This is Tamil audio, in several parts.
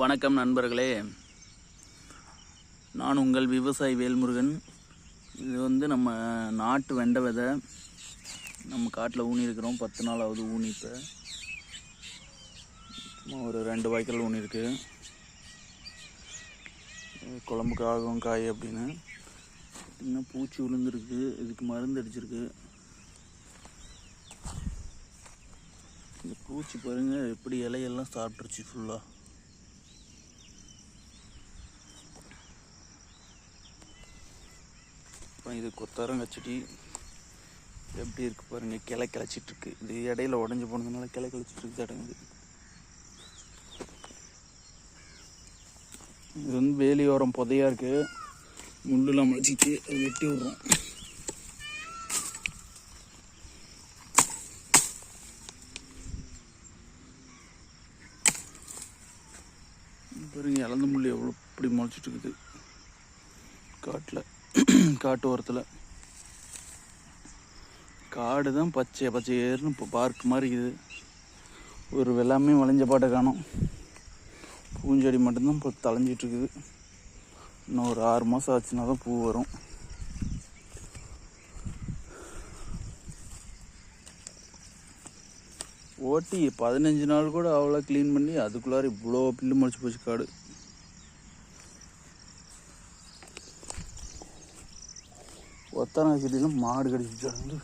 வணக்கம் நண்பர்களே. நான் உங்கள் விவசாயி வேல்முருகன். இது வந்து நம்ம நாட்டு வெண்டை விதை. நம்ம காட்டில் ஊனி இருக்கிறோம் பத்து நாளாவது ஊனி இப்போ சும்மா ஒரு ரெண்டு வாய்க்கால் ஊனி இருக்கு குழம்புக்கு ஆகும் காய் அப்படின்னு. இன்னும் பூச்சி விழுந்துருக்கு. இதுக்கு மருந்து அடிச்சிருக்கு. இந்த பூச்சி பாருங்கள் எப்படி இலையெல்லாம் சாப்பிட்ருச்சு ஃபுல்லாக இப்போ இது கொத்தரங்கச்செடி எப்படி இருக்குது பாருங்கள் கிளை கிளச்சிட்டுருக்கு இது இடையில உடஞ்சி போனதுனால கிளை கிளச்சிட்டு தடங்குது இது. வந்து வேலியோரம் புதையாக இருக்குது முள்ளெலாம் முளைச்சிட்டு அது வெட்டி விடுறோம். பாருங்க இழந்த முள் எவ்வளோ இப்படி முளைச்சிட்டு இருக்குது காட்டில். காட்டு ஓரத்தில் காடு தான் பச்சை பச்சையேறுன்னு இப்போ பார்க் மாதிரி இருக்குது. ஒரு வெள்ளாமே வளைஞ்ச பாட்டை காணும். பூஞ்செடி மட்டும்தான் இப்போ தலைஞ்சிட்ருக்குது இன்னும் ஒரு ஆறு மாதம் ஆச்சுன்னா தான் பூ வரும். ஓட்டி பதினஞ்சு நாள் கூட அவ்வளோ க்ளீன் பண்ணி அதுக்குள்ளார இவ்வளோ பில்லு முடிச்சு போச்சு காடு. ஒத்தனை செடியிலும் மாடு கடிச்சிட்டு வந்து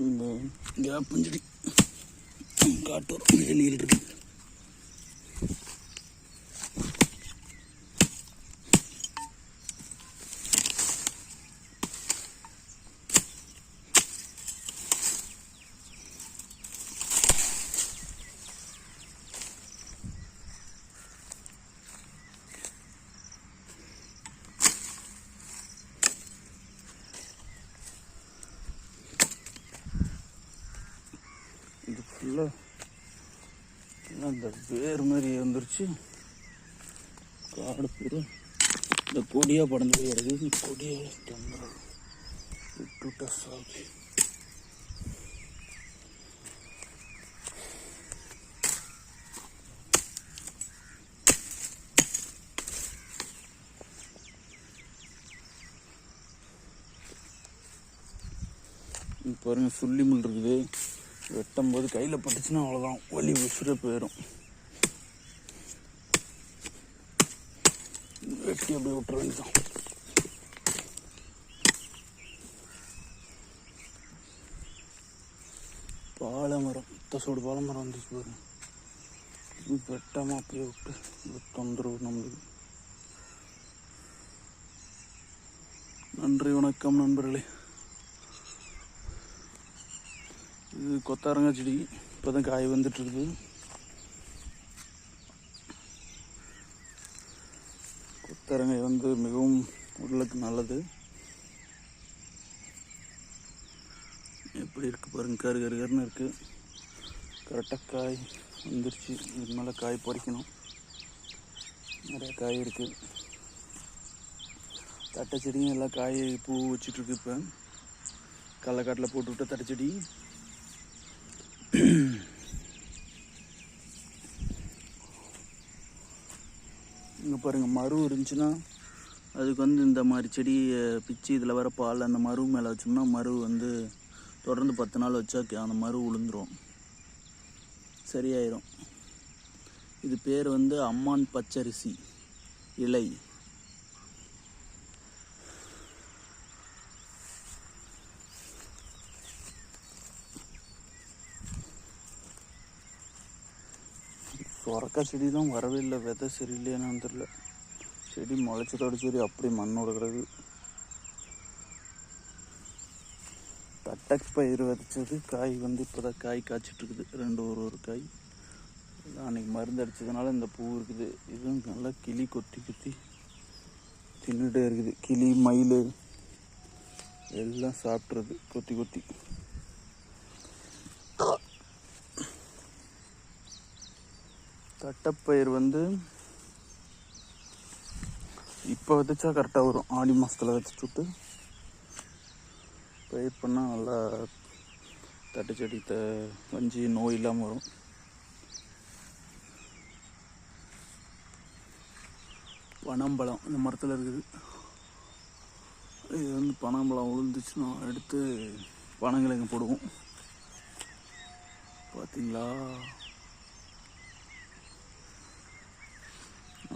இந்த வேப்பஞ்செடி காட்டூர் வேலியில் இருக்கு இது ஃபுல்லாக இந்த வேர் மாதிரி வந்துருச்சு. காடு பூரா. இந்த கொடியாக படந்து போய் கிடக்குது. கொடியாக தொந்தரவு விட்டு விட்டா பாருங்க சுள்ளி முள் இருக்குது. வெட்டும் போது கையில் பட்டுச்சுன்னா அவ்வளோதான் வலி உசுரே போயிடும் வெட்டி அப்படியே விட்டுற வேண்டியதான் பாலை மரம் தசோடு பாலை மரம் வந்துச்சு பாருங்க. இது வெட்டாமல் அப்படியே விட்டு தொந்தரவு நம்மளுக்கு. நன்றி வணக்கம் நண்பர்களே. இது கொத்தாரங்காய் செடி. இப்போ தான் காய் வந்துட்டு இருக்குது கொத்தரங்காய் வந்து மிகவும் உடலுக்கு நல்லது. எப்படி இருக்கு பாருங்க கரு கரு கருன்னு இருக்கு. கரெக்டாக காய் வந்துருச்சு. இது மேலே காய் பறிக்கணும். நிறைய காய் இருக்கு. தட்டை செடியும் எல்லாம் காய் பூ வச்சுட்டு இருக்கு இப்போ. கடலக்காட்டில் போட்டுவிட்ட தட்டை செடி. இங்கே பாருங்கள் மரு இருந்துச்சுன்னா அதுக்கு வந்து இந்த மாதிரி செடியை பிச்சு இதில் வர பால் அந்த மரு மேலே வச்சோம்னா மரு வந்து தொடர்ந்து பத்து நாள் வச்சா கே- அந்த மரு உளுந்துடும் சரியாயிரும். இது பேர் வந்து அம்மான் பச்சரிசி இலை. சொரக்காய் செடி தான் வரவே இல்லை. விதை சரியில்லையானு தெரில செடி முளைச்சதோட சரி அப்படியே மண்ணோட கிடக்கு தட்டக் பயிர் விதைச்சது. காய் வந்து இப்போ தான் காய் காய்ச்சிட்டு இருக்குது. ரெண்டு ஒரு ஒரு காய். அன்றைக்கி அன்னைக்கு மருந்து அடிச்சதுனால இந்த பூ இருக்குது. இதுவும் நல்லா கிளி கொத்தி கொத்தி தின்னுட்டே இருக்குது. கிளி மயில் எல்லாம் சாப்பிட்றது. கொத்தி கொத்தி. தட்டப்பயிர் வந்து இப்போ விதைச்சா கரெக்டாக வரும். ஆடி மாதத்தில் விதைச்சு பயிர் பண்ணால் நல்லா தட்டை செடி த வஞ்சி நோய் இல்லாமல் வரும். பனம்பழம் இந்த மரத்தில் இருக்குது. இது வந்து பனம்பழம் விழுந்துச்சுன்னா எடுத்து பனங்கிழங்கு போடுவோம். பார்த்தீங்களா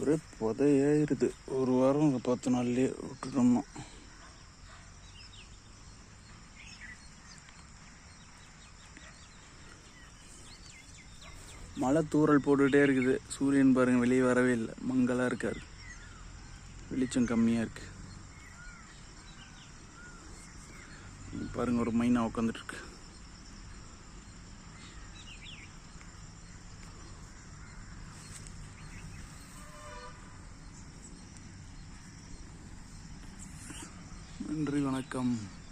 ஒரே புதையாயிருது. ஒரு வாரம் ஒரு பத்து நாள்லயே விட்டுட்டோம்னா மழை தூறல் போட்டுகிட்டே இருக்குது. சூரியன் பாருங்கள் வெளியே வரவே இல்லை. மங்கலாக இருக்கார். வெளிச்சம் கம்மியாக இருக்குது பாருங்கள் ஒரு மைனா உட்காந்துட்ருக்கு இருக்கு நன்றி வணக்கம்